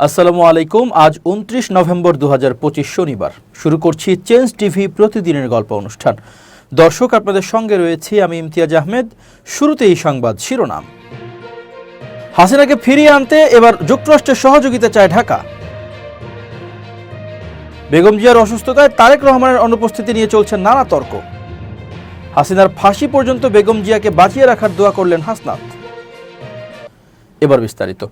আসসালামু আলাইকুম। আজ উনত্রিশ নভেম্বর দু শনিবার। শুরু করছি চেঞ্জ টিভি প্রতিদিনের গল্প অনুষ্ঠান। দর্শক, আপনাদের সঙ্গে রয়েছি আমি ইমতিয়াজ আহমেদ। শুরুতে এই সংবাদ শিরোনাম। হাসিনাকে ফিরিয়ে আনতে এবার যুক্তরাষ্ট্রের সহযোগিতা চায় ঢাকা। বেগম জিয়ার অসুস্থতায় তারেক রহমানের অনুপস্থিতি নিয়ে চলছে নানা তর্ক। হাসিনার ফাঁসি পর্যন্ত বেগম জিয়াকে বাঁচিয়ে রাখার দোয়া করলেন হাসনাত। এবার বিস্তারিত।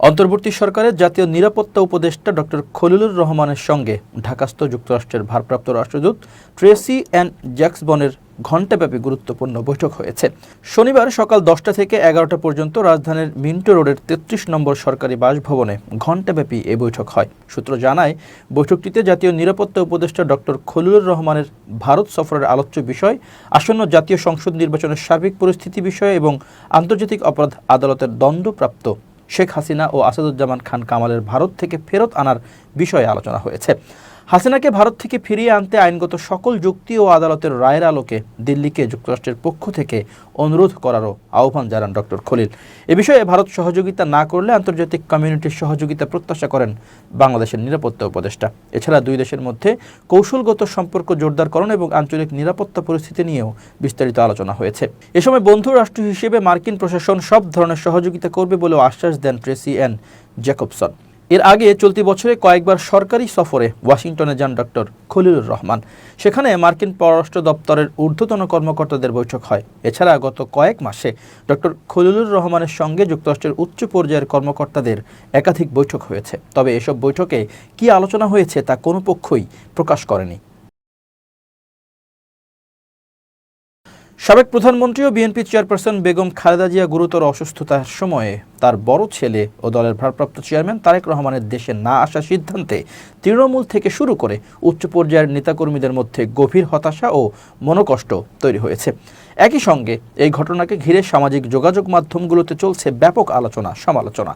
অন্তর্বর্তী সরকারের জাতীয় নিরাপত্তা উপদেষ্টা ডক্টর খলিলুর রহমানের সঙ্গে ঢাকাস্থ যুক্তরাষ্ট্রের ভারপ্রাপ্ত রাষ্ট্রদূত ট্রেসি অ্যান্ড জ্যাক্সবনের ঘণ্টাব্যাপী গুরুত্বপূর্ণ বৈঠক হয়েছে। শনিবার সকাল দশটা থেকে এগারোটা পর্যন্ত রাজধানীর মিন্টো রোডের তেত্রিশ নম্বর সরকারি বাসভবনে ঘণ্টাব্যাপী এই বৈঠক হয়। সূত্র জানায়, বৈঠকটিতে জাতীয় নিরাপত্তা উপদেষ্টা ডক্টর খলিলুর রহমানের ভারত সফরের আলোচ্য বিষয়, আসন্ন জাতীয় সংসদ নির্বাচনের সার্বিক পরিস্থিতি বিষয় এবং আন্তর্জাতিক অপরাধ আদালতের দণ্ডপ্রাপ্ত শেখ হাসিনা ও আসাদুজ্জামান খান কামালের ভারত থেকে ফেরত আনার বিষয়ে আলোচনা হয়েছে। হাসিনাকে ভারত থেকে ফিরিয়ে আনতে আইনগত সকল যুক্তি ও আদালতের রায়ের আলোকে দিল্লিকে যুক্তরাষ্ট্রের পক্ষ থেকে অনুরোধ করারও আহ্বান জানান ডক্টর খলিল। এ বিষয়ে ভারত সহযোগিতা না করলে আন্তর্জাতিক কমিউনিটির সহযোগিতা প্রত্যাশা করেন বাংলাদেশের নিরাপত্তা উপদেষ্টা। এছাড়া দুই দেশের মধ্যে কৌশলগত সম্পর্ক জোরদারকরণ এবং আঞ্চলিক নিরাপত্তা পরিস্থিতি নিয়েও বিস্তারিত আলোচনা হয়েছে। এ সময় বন্ধু রাষ্ট্র হিসেবে মার্কিন প্রশাসন সব ধরনের সহযোগিতা করবে বলেও আশ্বাস দেন ট্রেসি অ্যান জ্যাকবসন এর আগে চলতি বছরে কয়েকবার সরকারি সফরে ওয়াশিংটনে যান ডক্টর খলিলুর রহমান। সেখানে মার্কিন পররাষ্ট্র দপ্তরের ঊর্ধ্বতন কর্মকর্তাদের বৈঠক হয়। এছাড়া গত কয়েক মাসে ডক্টর খলিলুর রহমানের সঙ্গে যুক্তরাষ্ট্রের উচ্চ পর্যায়ের কর্মকর্তাদের একাধিক বৈঠক হয়েছে। তবে এসব বৈঠকে কি আলোচনা হয়েছে তা কোনো পক্ষই প্রকাশ করেনি। সাবেক প্রধানমন্ত্রী ও বিএনপি চেয়ারপারসন বেগম খালেদা জিয়া গুরুতর অসুস্থতার সময়ে তার বড় ছেলে ও দলের ভারপ্রাপ্ত চেয়ারম্যান তারেক রহমানের দেশে না আসার সিদ্ধান্তে তৃণমূল থেকে শুরু করে উচ্চ পর্যায়ের নেতাকর্মীদের মধ্যে গভীর হতাশা ও মনোকষ্ট তৈরি হয়েছে। একই সঙ্গে এই ঘটনাকে ঘিরে সামাজিক যোগাযোগ মাধ্যমগুলোতে চলছে ব্যাপক আলোচনা, সমালোচনা।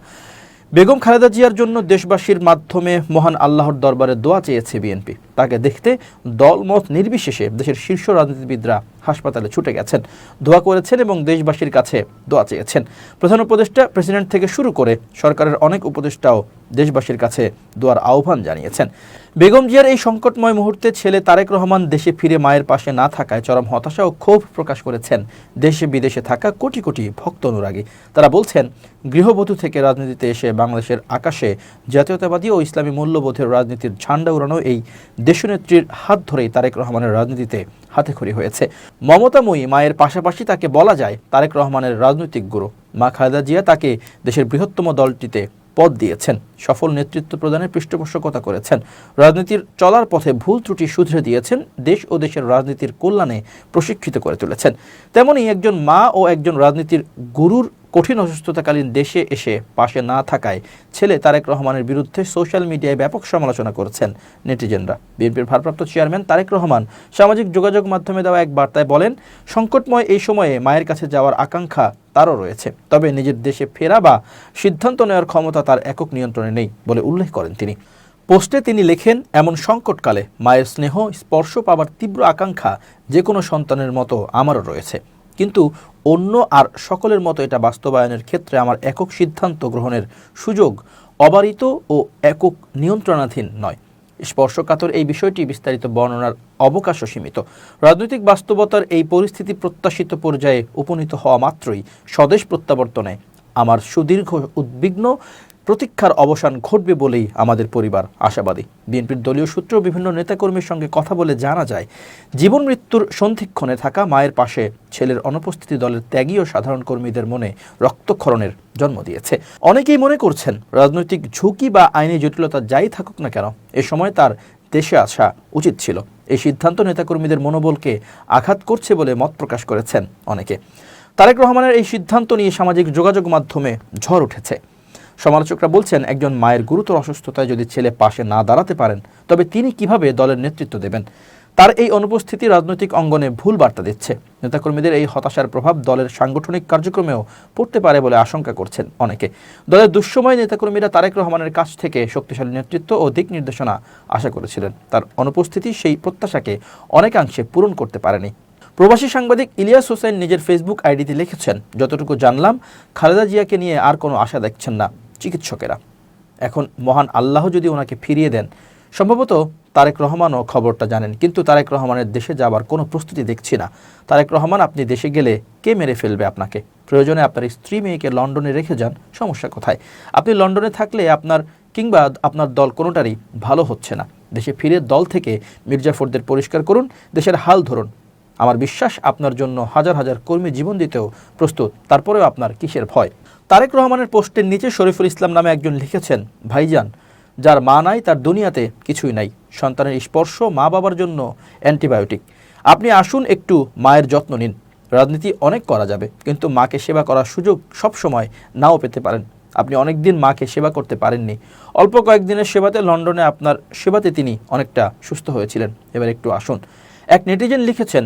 বেগম খালেদা জিয়ার জন্য দেশবাসীর মাধ্যমে মহান আল্লাহর দরবারে দোয়া চেয়েছে বিএনপি। তাকে দেখতে দলমত নির্বিশেষে দেশের শীর্ষ রাজনীতিবিদরা হাসপাতালে ছুটে গেছেন। দোয়া করেছেন এবং দেশবাসীর কাছে দোয়া চেয়েছেন। প্রধান উপদেষ্টা, প্রেসিডেন্ট থেকে শুরু করে সরকারের অনেক উপদেষ্টাও দেশবাসীর কাছে দোয়ার আহ্বান জানিয়েছেন। বেগম জিয়ার এই সংকটময় মুহূর্তে ছেলে তারেক রহমান দেশে ফিরে মায়ের পাশে না থাকায় চরম হতাশা ও ক্ষোভ প্রকাশ করেছেন দেশে বিদেশে থাকা কোটি কোটি ভক্ত অনুরাগী। তারা বলছেন, গৃহবধূ থেকে রাজনীতিতে এসে বাংলাদেশের আকাশে জাতীয়তাবাদী ও ইসলামী মূল্যবোধের রাজনীতির ঝান্ডা উড়ানো এই দেশনেত্রীর হাত ধরেই তারেক রহমানের রাজনীতিতে হাতেখড়ি হয়েছে। মমতাময়ী মায়ের পাশাপাশি তাকে বলা যায় তারেক রহমানের রাজনৈতিক গুরু। মা খালেদা জিয়া তাকে দেশের বৃহত্তম দলটিতে পদ দিয়েছেন। সফল নেতৃত্ব প্রদানের পৃষ্ঠপোষকতা করেছেন। রাজনীতির চলার পথে ভুল ত্রুটি শুধরে দিয়েছেন, দেশ ও দেশের রাজনীতির কল্যাণে প্রশিক্ষিত করে তুলেছেন। তেমনি একজন মা ও একজন রাজনীতির গুরুর কঠিন অসুস্থতাকালীন দেশে এসে পাশে না থাকায় ছেলে তারেক রহমানের বিরুদ্ধে সোশ্যাল মিডিয়ায় ব্যাপক সমালোচনা করেছেন নেটিজেনরা। বিএনপির ভারপ্রাপ্ত চেয়ারম্যান তারেক রহমান সামাজিক যোগাযোগ মাধ্যমে দেওয়া এক বার্তায় বলেন, সংকটময় এই সময়ে মায়ের কাছে যাওয়ার আকাঙ্ক্ষা তারও রয়েছে। তবে নিজের দেশে ফেরা বা সিদ্ধান্ত নেওয়ার ক্ষমতা তার একক নিয়ন্ত্রণে নেই বলে উল্লেখ করেন তিনি। পোস্টে তিনি লেখেন, এমন সংকটকালে মায়ের স্নেহ, স্পর্শ পাবার তীব্র আকাঙ্ক্ষা যে কোনো সন্তানের মতো আমারও রয়েছে। কিন্তু অন্য আর সকলের মতো এটা বাস্তবায়নের ক্ষেত্রে আমার একক সিদ্ধান্ত গ্রহণের সুযোগ অবারিত ও একক নিয়ন্ত্রণাধীন নয়। স্পর্শকাতর এই বিষয়টি বিস্তারিত বর্ণনার অবকাশও সীমিত। রাজনৈতিক বাস্তবতার এই পরিস্থিতি প্রত্যাশিত পর্যায়ে উপনীত হওয়া মাত্রই স্বদেশ প্রত্যাবর্তনে আমার সুদীর্ঘ উদ্বিগ্ন প্রতীক্ষার অবসান ঘটবে বলেই আমাদের পরিবার আশাবাদী। বিএনপির দলীয় সূত্র বিভিন্ন নেতাকর্মীর সঙ্গে কথা বলে জানা যায়, জীবন মৃত্যুর সন্ধিক্ষণে থাকা মায়ের পাশে ছেলের অনুপস্থিতি দলের ত্যাগী ও সাধারণ কর্মীদের মনে রক্তক্ষরণের জন্ম দিয়েছে। অনেকেই মনে করছেন, রাজনৈতিক ঝুঁকি বা আইনি জটিলতা যাই থাকুক না কেন, এ সময় তার দেশে আসা উচিত ছিল। এই সিদ্ধান্ত নেতাকর্মীদের মনোবলকে আঘাত করছে বলে মত প্রকাশ করেছেন অনেকে। তারেক রহমানের এই সিদ্ধান্ত নিয়ে সামাজিক যোগাযোগ মাধ্যমে ঝড় উঠেছে। সমালোচকরা বলছেন, একজন মায়ের গুরুতর অসুস্থতায় যদি ছেলে পাশে না দাঁড়াতে পারেন, তবে তিনি কীভাবে দলের নেতৃত্ব দেবেন? তার এই অনুপস্থিতি রাজনৈতিক অঙ্গনে ভুল বার্তা দিচ্ছে। নেতাকর্মীদের এই হতাশার প্রভাব দলের সাংগঠনিক কার্যক্রমেও পড়তে পারে বলে আশঙ্কা করছেন অনেকে। দলের দুঃসময় নেতাকর্মীরা তারেক রহমানের কাছ থেকে শক্তিশালী নেতৃত্ব ও দিক নির্দেশনা আশা করেছিলেন। তার অনুপস্থিতি সেই প্রত্যাশাকে অনেকাংশে পূরণ করতে পারেনি। প্রবাসী সাংবাদিক ইলিয়াস হোসেন নিজের ফেসবুক আইডিতে লিখেছেন, যতটুকু জানলাম, খালেদা জিয়াকে নিয়ে আর কোনো আশা দেখছেন না। চিকিৎসকেরা। এখন মহান আল্লাহ যদি ওনাকে ফিরিয়ে দেন, সম্ভবত তারেক রহমানও খবরটা জানেন। কিন্তু তারেক রহমানের দেশে যাবার কোনো প্রস্তুতি দেখছি না। তারেক রহমান, আপনি দেশে গেলে কে মেরে ফেলবে আপনাকে? প্রয়োজনে আপনার স্ত্রী মেয়েকে লন্ডনে রেখে যান, সমস্যা কোথায়? আপনি লন্ডনে থাকলে আপনার কিংবা আপনার দল কোনোটারই ভালো হচ্ছে না। দেশে ফিরে দল থেকে মির্জাফরদের পরিষ্কার করুন, দেশের হাল ধরুন। আমার বিশ্বাস, আপনার জন্য হাজার হাজার কর্মী জীবন দিতেও প্রস্তুত, তারপরেও আপনার কিসের ভয়? তারেক রহমানের পোস্টের নিচে শরীফুল ইসলাম নামে একজন লিখেছেন, ভাইজান, যার মা নাই, তার দুনিয়াতে কিছুই নাই। সন্তানের স্পর্শ মা বাবার জন্য অ্যান্টিবায়োটিক। আপনি আসুন একটু মায়ের যত্ন নিন। রাজনীতি অনেক করা যাবে, কিন্তু মাকে সেবা করার সুযোগ সবসময় নাও পেতে পারেন। আপনি অনেক দিন মাকে সেবা করতে পারেননি। অল্প কয়েকদিনের সেবাতে লন্ডনে আপনার সেবাতে তিনি অনেকটা সুস্থ হয়েছিলেন। এবার একটু আসুন। এক নেটিজেন লিখেছেন,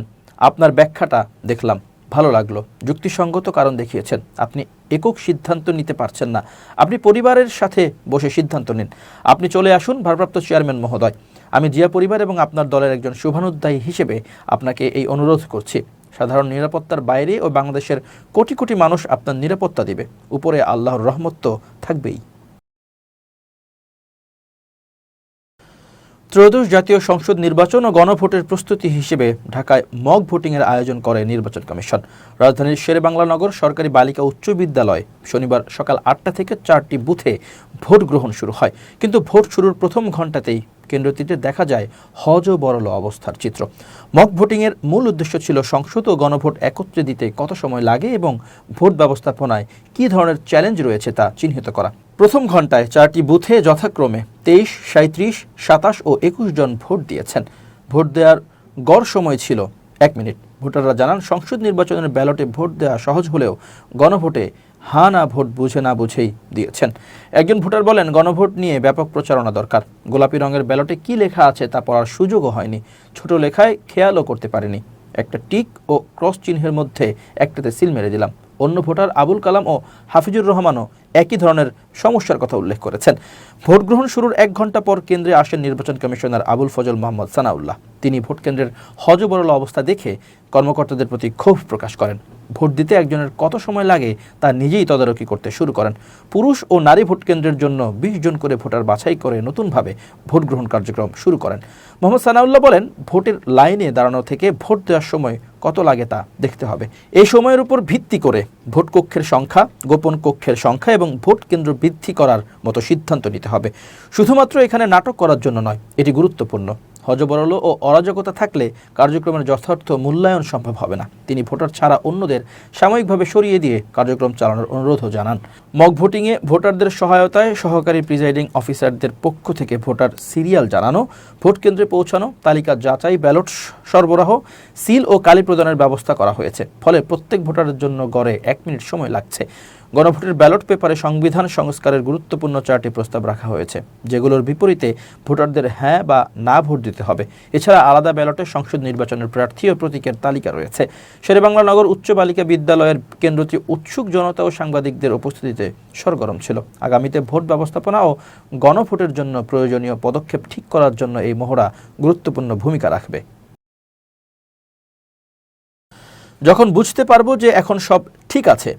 আপনার ব্যাখ্যাটা দেখলাম। ভালো লাগল। যুক্তিসঙ্গত কারণ দেখিয়েছেন। আপনি একক সিদ্ধান্ত নিতে পারছেন না। আপনি পরিবারের সাথে বসে সিদ্ধান্ত নিন। আপনি চলে আসুন ভারপ্রাপ্ত চেয়ারম্যান মহোদয়। আমি জিয়া পরিবার এবং আপনার দলের একজন শুভানুদ্দায়ী হিসেবে আপনাকে এই অনুরোধ করছি। সাধারণ নিরাপত্তার বাইরে ও বাংলাদেশের কোটি কোটি মানুষ আপনার নিরাপত্তা দিবে। উপরে আল্লাহর রহমত তো থাকবেই। ত্রয়োদশ জাতীয় সংসদ নির্বাচন ও গণভোটের প্রস্তুতি হিসেবে ঢাকায় মক ভোটিংয়ের আয়োজন করে নির্বাচন কমিশন। রাজধানীর শেরেবাংলানগর সরকারি বালিকা উচ্চ বিদ্যালয় শনিবার সকাল আটটা থেকে চারটি বুথে ভোট গ্রহণ শুরু হয়। কিন্তু ভোট শুরুর প্রথম ঘণ্টাতেই কেন্দ্রটিতে দেখা যায় হজ ও বড়ল অবস্থার চিত্র। মক ভোটিংয়ের মূল উদ্দেশ্য ছিল সংসদ ও গণভোট একত্রে দিতে কত সময় লাগে এবং ভোট ব্যবস্থাপনায় কী ধরনের চ্যালেঞ্জ রয়েছে তা চিহ্নিত করা। প্রথম ঘন্টায় চারটি বুথে যথাক্রমে তেইশ সাঁত্রিশ সাতাশ ও একুশ জন ভোট দিয়েছেন। ভোট দেওয়ার গড় সময় ছিল এক মিনিট। ভোটাররা জানান, সংসদ নির্বাচনের ব্যালটে ভোট দেওয়া সহজ হলেও গণভোটে হা না ভোট বুঝে না বুঝেই দিয়েছেন। একজন ভোটার বলেন, গণভোট নিয়ে ব্যাপক প্রচারণা দরকার। গোলাপি রঙের ব্যালটে কি লেখা আছে তা পড়ার সুযোগও হয়নি। ছোট লেখায় খেয়ালও করতে পারেনি। একটা টিক ও ক্রস চিহ্নের মধ্যে একটাতে সিল মেরে দিলাম। অন্য ভোটার আবুল কালাম ও হাফিজুর রহমানও একই ধরনের সমস্যার কথা উল্লেখ করেছেন। ভোট গ্রহণ শুরুর এক ঘণ্টা পর কেন্দ্রে আসেন নির্বাচন কমিশনার আবুল ফজল মোহাম্মদ সানাউল্লাহ। তিনি ভোট কেন্দ্রের হজবরল অবস্থা দেখে কর্মকর্তাদের প্রতি ক্ষোভ প্রকাশ করেন। ভোট দিতে একজনের কত সময় লাগে তা নিজেই তদারকি করতে শুরু করেন। পুরুষ ও নারী ভোট কেন্দ্রের জন্য বিশ জন করে ভোটার বাছাই করে নতুনভাবে ভোট গ্রহণ কার্যক্রম শুরু করেন। মোহাম্মদ সানাউল্লাহ বলেন, ভোটের লাইনে দাঁড়ানো থেকে ভোট দেওয়ার সময় কত লাগে তা দেখতে হবে। এই সময়ের উপর ভিত্তি করে ভোট কক্ষের সংখ্যা, গোপন কক্ষের সংখ্যা এবং ভোট কেন্দ্র বৃদ্ধি করার মতো সিদ্ধান্ত নিতে হবে। শুধুমাত্র এখানে নাটক করার জন্য নয়, এটি গুরুত্বপূর্ণ। হজবরল ও অরাজকতা থাকলে কার্যক্রমের যথার্থ মূল্যায়ন সম্ভব হবে না। তিনি ভোটার ছাড়া অন্যদের সাময়িকভাবে সরিয়ে দিয়ে কার্যক্রম চালানোর অনুরোধও জানান। মক ভোটিংয়ে ভোটারদের সহায়তায় সহকারী প্রিজাইডিং অফিসারদের পক্ষ থেকে ভোটার সিরিয়াল জানানো, ভোট কেন্দ্রে পৌঁছানো, তালিকা যাচাই, ব্যালট সরবরাহ, সিল ও কালি প্রদানের ব্যবস্থা করা হয়েছে। ফলে প্রত্যেক ভোটারের জন্য গড়ে এক মিনিট সময় লাগছে। গণভোটের ব্যালট পেপারে সংবিধান সংস্কারের গুরুত্বপূর্ণ চারটি প্রস্তাব রাখা হয়েছে, যেগুলোর বিপরীতে ভোটারদের হ্যাঁ বা না ভোট দিতে হবে। এছাড়া আলাদা ব্যালটে সংসদ নির্বাচনের প্রার্থী ও প্রতীকের তালিকা রয়েছে। শেরেবাংলা নগর উচ্চ বালিকা বিদ্যালয়ের কেন্দ্রটি উৎসুক জনতা ও সাংবাদিকদের উপস্থিতিতে সরগরম ছিল। আগামীতে ভোট ব্যবস্থাপনা ও গণভোটের জন্য প্রয়োজনীয় পদক্ষেপ ঠিক করার জন্য এই মহড়া গুরুত্বপূর্ণ ভূমিকা রাখবে। যখন বুঝতে পারব যে এখন সব ঠিক আছে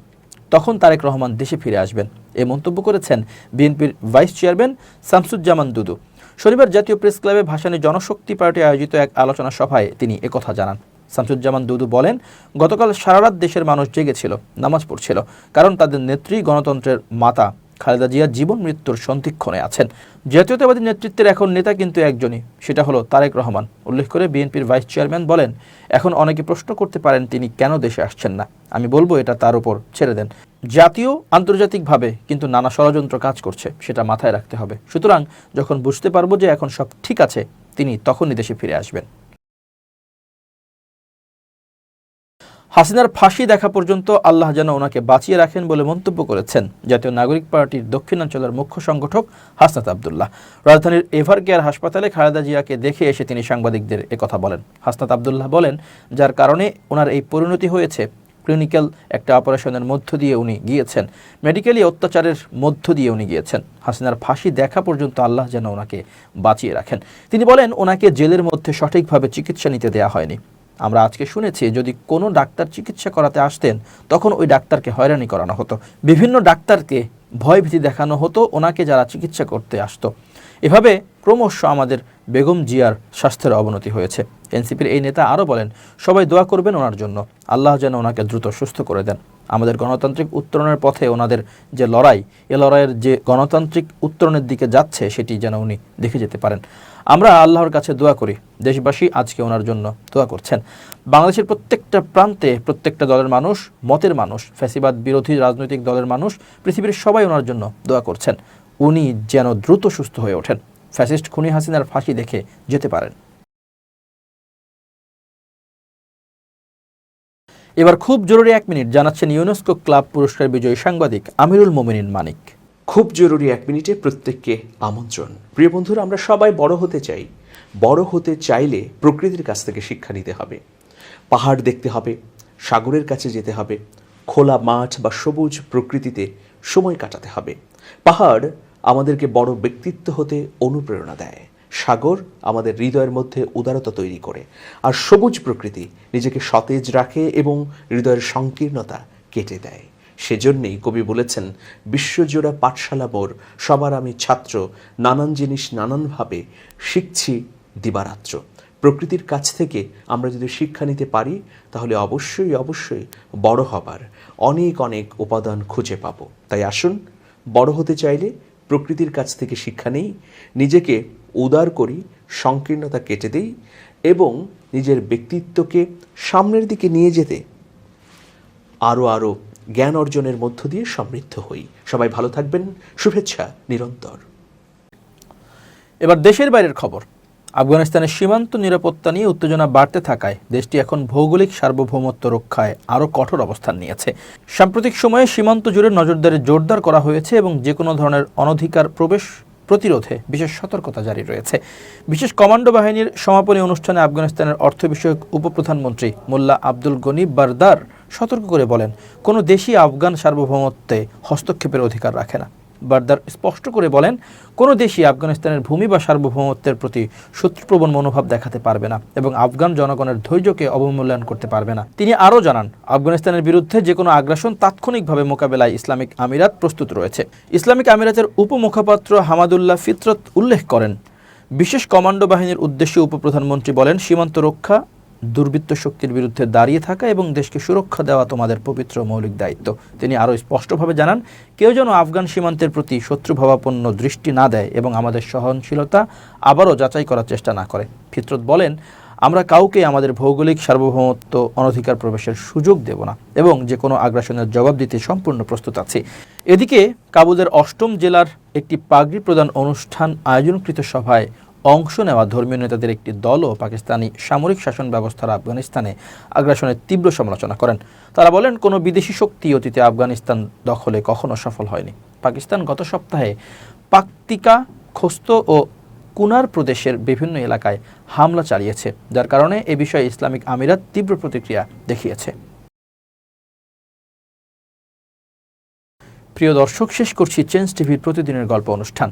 তখন তারেক রহমান দেশে ফিরে আসবেন। এ মন্তব্য করেছেন বিএনপির ভাইস চেয়ারম্যান শামসুজ্জামান দুদু। শনিবার জাতীয় প্রেস ক্লাবে ভাসানী জনশক্তি পার্টি আয়োজিত এক আলোচনা সভায় তিনি একথা জানান। শামসুজ্জামান দুদু বলেন, গতকাল সারারাত দেশের মানুষ জেগেছিল, নামাজ পড়ছিল, কারণ তাদের নেত্রী গণতন্ত্রের মাতা। খালেদা জিয়া জীবন মৃত্যুর সন্ধিক্ষণে আছেন। জাতীয়তাবাদী নেতৃত্বের এখন নেতা কিন্তু একজনই, সেটা হলো তারেক রহমান। উল্লেখ করে বিএনপির ভাইস চেয়ারম্যান বলেন, এখন অনেকে প্রশ্ন করতে পারেন তিনি কেন দেশে আসছেন না। আমি বলব এটা তার উপর ছেড়ে দেন। জাতীয়, আন্তর্জাতিকভাবে কিন্তু নানা ষড়যন্ত্র কাজ করছে, সেটা মাথায় রাখতে হবে। সুতরাং যখন বুঝতে পারব যে এখন সব ঠিক আছে, তিনি তখনই দেশে ফিরে আসবেন। হাসিনার ফাঁসি দেখা পর্যন্ত আল্লাহ যেন ওনাকে বাঁচিয়ে রাখেন বলে মন্তব্য করেছেন। জাতীয় নাগরিক পার্টির দক্ষিণাঞ্চলের মুখ্য সংগঠক হাসনাত আবদুল্লাহ। রাজধানীর এভার কেয়ার হাসপাতালে খালেদা জিয়াকে দেখে এসে তিনি সাংবাদিকদের একথা বলেন। হাসনাত আবদুল্লাহ বলেন, যার কারণে ওনার এই পরিণতি হয়েছে, ক্লিনিক্যাল একটা অপারেশনের মধ্য দিয়ে উনি গিয়েছেন মেডিকেলি অত্যাচারের মধ্য দিয়ে উনি গিয়েছেন। হাসিনার ফাঁসি দেখা পর্যন্ত আল্লাহ যেন ওনাকে বাঁচিয়ে রাখেন। তিনি বলেন, ওনাকে জেলের মধ্যে সঠিকভাবে চিকিৎসা নিতে দেয়া হয়নি। আমরা আজকে শুনেছি, যদি কোনো ডাক্তার চিকিৎসা করাতে আসতেন, তখন ওই ডাক্তারকে হয়রানি করানো হতো। বিভিন্ন ডাক্তারকে ভয়ভীতি দেখানো হতো, ওনাকে যারা চিকিৎসা করতে আসতো। এভাবে ক্রমশ আমাদের বেগম জিয়ার স্বাস্থ্যের অবনতি হয়েছে। এনসিপির এই নেতা আরও বলেন, সবাই দোয়া করবেন ওনার জন্য। আল্লাহ যেন ওনাকে দ্রুত সুস্থ করে দেন। আমাদের গণতান্ত্রিক উত্তরণের পথে ওনাদের যে লড়াই, এ লড়াইয়ের যে গণতান্ত্রিক উত্তরণের দিকে যাচ্ছে সেটি যেন উনি দেখে যেতে পারেন। আমরা আল্লাহর কাছে দোয়া করি, দেশবাসী আজকে ওনার জন্য দোয়া করছেন। বাংলাদেশের প্রত্যেকটা প্রান্তে প্রত্যেকটা দলের মানুষ, মতের মানুষ, ফ্যাসিবাদ বিরোধী রাজনৈতিক দলের মানুষ, পৃথিবীর সবাই ওনার জন্য দোয়া করছেন। উনি যেন দ্রুত সুস্থ হয়ে ওঠেন। ফ্যাসিস্ট খুনি হাসিনার ফাঁসি দেখে যেতে পারেন। এবার খুব জরুরি এক মিনিট জানাচ্ছেন ইউনেস্কো ক্লাব পুরস্কার বিজয়ী সাংবাদিক আমিরুল মোমিনিন মানিক। খুব জরুরি এক মিনিটে প্রত্যেককে আমন্ত্রণ। প্রিয় বন্ধুরা, আমরা সবাই বড় হতে চাই। বড় হতে চাইলে প্রকৃতির কাছ থেকে শিক্ষা নিতে হবে। পাহাড় দেখতে হবে, সাগরের কাছে যেতে হবে, খোলা মাঠ বা সবুজ প্রকৃতিতে সময় কাটাতে হবে। পাহাড় আমাদেরকে বড় ব্যক্তিত্ব হতে অনুপ্রেরণা দেয়। সাগর আমাদের হৃদয়ের মধ্যে উদারতা তৈরি করে। আর সবুজ প্রকৃতি নিজেকে সতেজ রাখে এবং হৃদয়ের সংকীর্ণতা কেটে দেয়। সেজন্যেই কবি বলেছেন, বিশ্বজোড়া পাঠশালা মোর সবার আমি ছাত্র, নানান জিনিস নানানভাবে শিখছি দিবারাত্র। প্রকৃতির কাছ থেকে আমরা যদি শিক্ষা নিতে পারি, তাহলে অবশ্যই অবশ্যই বড় হবার অনেক অনেক উপাদান খুঁজে পাবো। তাই আসুন, বড় হতে চাইলে প্রকৃতির কাছ থেকে শিক্ষা নেই, নিজেকে উদার করি, সংকীর্ণতা কেটে দেই এবং নিজের ব্যক্তিত্বকে সামনের দিকে নিয়ে যেতে আরও আরও জ্ঞান অর্জনের মধ্য দিয়ে সমৃদ্ধ হই। সবাই ভালো থাকবেন। শুভেচ্ছা নিরন্তর। এবার দেশের বাইরের খবর। আফগানিস্তানের সীমান্ত নিরাপত্তা নিয়ে উত্তেজনা বাড়তে থাকায় দেশটি এখন ভৌগোলিক সার্বভৌমত্ব রক্ষায় আরও কঠোর অবস্থান নিয়েছে। সাম্প্রতিক সময়ে সীমান্ত জুড়ে নজরদারি জোরদার করা হয়েছে এবং যে কোনো ধরনের অনধিকার প্রবেশ প্রতিরোধে বিশেষ সতর্কতা জারি রয়েছে। বিশেষ কমান্ডো বাহিনীর সমাপনী অনুষ্ঠানে আফগানিস্তানের অর্থ বিষয়ক উপপ্রধানমন্ত্রী মোল্লা আব্দুল গনি বারদার সতর্ক করে বলেন, কোনো দেশই আফগান সার্বভৌমত্বে হস্তক্ষেপের অধিকার রাখে না। বারদার স্পষ্ট করে বলেন, কোনো দেশই আফগানিস্তানের ভূমি বা সার্বভৌমত্বের প্রতি শত্রুপ্রবণ মনোভাব দেখাতে পারবে না এবং আফগান জনগণের ধৈর্যকে অবমূল্যায়ন করতে পারবে না। তিনি আরও জানান, আফগানিস্তানের বিরুদ্ধে যে কোনো আগ্রাসন তাৎক্ষণিকভাবে মোকাবেলায় ইসলামিক আমিরাত প্রস্তুত রয়েছে। ইসলামিক আমিরাতের উপমুখপাত্র হামাদুল্লাহ ফিতরত উল্লেখ করেন, বিশেষ কমান্ডো বাহিনীর উদ্দেশ্যে উপপ্রধানমন্ত্রী বলেন, সীমান্ত রক্ষা দুর্বৃত্ত শক্তির বিরুদ্ধে দাঁড়িয়ে থাকা এবং দেশকে সুরক্ষা দেওয়া তোমাদের পবিত্র মৌলিক দায়িত্ব। তিনি আরও স্পষ্টভাবে জানান, কেউ যেন আফগান সীমান্তের প্রতি শত্রুভাবাপন্ন দৃষ্টি না দেয় এবং আমাদের সহনশীলতা আবারও যাচাই করার চেষ্টা না করে। ফিতরত বলেন, আমরা কাউকে আমাদের ভৌগোলিক সার্বভৌমত্ব অনধিকার প্রবেশের সুযোগ দেব না এবং যে কোনো আগ্রাসনের জবাব দিতে সম্পূর্ণ প্রস্তুত আছি। এদিকে কাবুলের অষ্টম জেলার একটি পাগড়ি প্রদান অনুষ্ঠান আয়োজনকৃত সভায় অংশ নেওয়া ধর্মীয় নেতাদের একটি দলও পাকিস্তানি সামরিক শাসন ব্যবস্থার আফগানিস্তানে আগ্রাসনের তীব্র সমালোচনা করেন। তারা বলেন, কোনো বিদেশি শক্তি অতীতে আফগানিস্তান দখলে কখনো সফল হয়নি। পাকিস্তান গত সপ্তাহে পাকতিকা, খোস্ত ও কুনার প্রদেশের বিভিন্ন এলাকায় হামলা চালিয়েছে, যার কারণে এ বিষয়ে ইসলামিক আমিরাত তীব্র প্রতিক্রিয়া দেখিয়েছে। প্রিয় দর্শক, শেষ করছি চেঞ্জ টিভির প্রতিদিনের গল্প অনুষ্ঠান।